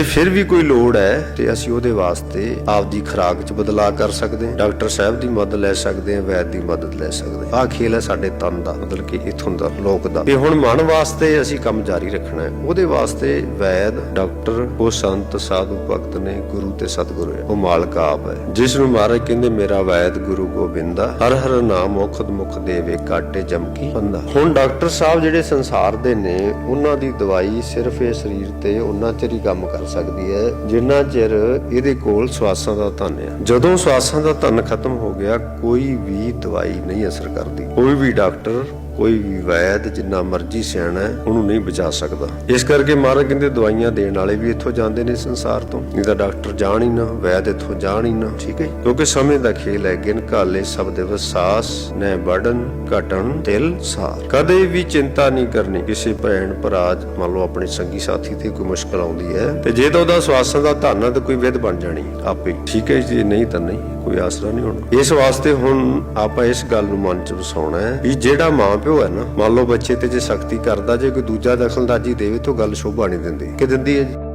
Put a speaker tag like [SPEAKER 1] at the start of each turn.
[SPEAKER 1] ਜੇ ਫਿਰ ਵੀ ਕੋਈ ਲੋੜ ਹੈ ਤੇ ਅਸੀਂ ਉਹਦੇ ਵਾਸਤੇ ਆਪਦੀ ਖੁਰਾਕ 'ਚ ਬਦਲਾਅ ਕਰ ਸਕਦੇ ਹਾਂ। ਡਾਕਟਰ ਸਾਹਿਬ ਦੀ ਮਦਦ ਲੈ ਸਕਦੇ ਹਾਂ, ਵੈਦ ਦੀ ਮਦਦ ਲੈ ਸਕਦੇ ਹਾਂ। ਆਹ ਖੇਲ ਹੈ ਸਾਡੇ ਤਨ ਦਾ, ਮਤਲਬ ਕਿ ਇਥੋਂ ਦਾ, ਲੋਕ ਦਾ। ਤੇ ਹੁਣ ਮਨ ਵਾਸਤੇ ਅਸੀਂ ਕੰਮ ਜਾਰੀ ਰੱਖਣਾ ਹੈ। ਉਹਦੇ ਵਾਸਤੇ ਵੈਦ, ਡਾਕਟਰ, ਉਹ ਸੰਤ, ਸਾਧੂ, ਭਗਤ ਨੇ ਗੁਰੂ ਤੇ ਸਤਿਗੁਰੂ ਹੈ। ਉਹ ਮਾਲਕ ਆਪ ਹੈ। ਜਿਸ ਨੂੰ ਮਹਾਰਾਜ ਕਹਿੰਦੇ, ਮੇਰਾ ਵੈਦ ਗੁਰੂ ਗੋਬਿੰਦਾ ਹਰ ਹਰ ਨਾਮ ਮੁਖਦ ਮੁਖ ਦੇਵੇ, ਕਾਟੇ, ਜਮਕੀ, ਬੰਦਾ। ਹੁਣ ਡਾਕਟਰ ਸਾਹਿਬ ਜਿਹੜੇ ਸੰਸਾਰ ਦੇ ਨੇ, ਉਹਨਾਂ ਦੀ ਦਵਾਈ ਸਿਰਫ ਇਹ ਸਰੀਰ ਤੇ ਉਹਨਾਂ ਚਿਰ ਹੀ ਕੰਮ ਕਰ ਸਕਦੀ ਹੈ, ਜਿੰਨਾ ਚਿਰ ਇਹਦੇ ਕੋਲ ਸਵਾਸਾਂ ਦਾ ਧਨ ਹੈ ਜਦੋਂ ਸਵਾਸਾਂ ਦਾ ਧਨ ਖਤਮ ਹੋ ਗਿਆ, ਕੋਈ ਵੀ ਦਵਾਈ ਨਹੀਂ ਅਸਰ ਕਰਦੀ। ਕੋਈ ਵੀ ਡਾਕਟਰ ਕੋਈ ਵੀ ਵੈਦ ਜਿੰਨਾ ਮਰਜ਼ੀ ਸਿਆਣਾ ਉਹਨੂੰ ਨਹੀਂ ਬਚਾ ਸਕਦਾ। ਇਸ ਕਰਕੇ ਮਹਾਰਾਜ ਕਹਿੰਦੇ ਦਵਾਈਆਂ ਦੇਣ ਵਾਲੇ ਵੀ ਇੱਥੋਂ ਜਾਂਦੇ ਨੇ ਸੰਸਾਰ ਤੋਂ। ਨਹੀਂ ਤਾਂ ਡਾਕਟਰ ਜਾਣ ਹੀ ਨਾ, ਵੈਦ ਇੱਥੋਂ ਜਾਣ ਹੀ ਨਾ, ਠੀਕ ਹੈ ਕਿਉਂਕਿ ਸਮੇਂ ਦਾ ਖੇਲ ਹੈ ਗਿਨ ਕਾਲੇ ਸਭ ਦੇ ਵਸਾਸ ਨੈ ਬੜਨ ਘਟਣ ਦਿਲ ਸਾਰ। ਕਦੇ ਵੀ ਚਿੰਤਾ ਨਹੀਂ ਕਰਨੀ, ਕਿਸੇ ਭੈਣ ਭਰਾ, ਮੰਨ ਲਓ ਆਪਣੇ ਸੰਗੀ ਸਾਥੀ ਤੇ ਕੋਈ ਮੁਸ਼ਕਲ ਆਉਂਦੀ ਹੈ, ਤੇ ਜੇ ਤਾਂ ਉਹਦਾ ਸਵਾਸਾਂ ਦਾ ਧਨ ਹੈ ਤਾਂ ਕੋਈ ਵਿਧ ਬਣ ਜਾਣੀ ਆਪੇ। ਠੀਕ ਹੈ ਜੇ ਨਹੀਂ ਤਾਂ ਨਹੀਂ, ਕੋਈ ਆਸਰਾ ਨਹੀਂ ਹੋਣਾ। ਇਸ ਵਾਸਤੇ ਹੁਣ ਆਪਾਂ ਇਸ ਗੱਲ ਨੂੰ ਮਨ ਚ ਵਸਾਉਣਾ ਹੈ, ਵੀ ਜਿਹੜਾ ਮਾਂ ਪਿਓ ਪਿਓ ਹੈ ਨਾ। ਮੰਨ ਲਓ ਬੱਚੇ ਤੇ ਜੇ ਸਖਤੀ ਕਰਦਾ, ਜੇ ਕੋਈ ਦੂਜਾ ਦਖਲਅੰਦਾਜ਼ੀ ਦੇਵੇ, ਤਾਂ ਗੱਲ ਸ਼ੋਭਾ ਨਹੀਂ ਦਿੰਦੀ। ਕਿ ਦਿੰਦੀ ਹੈ ਜੀ?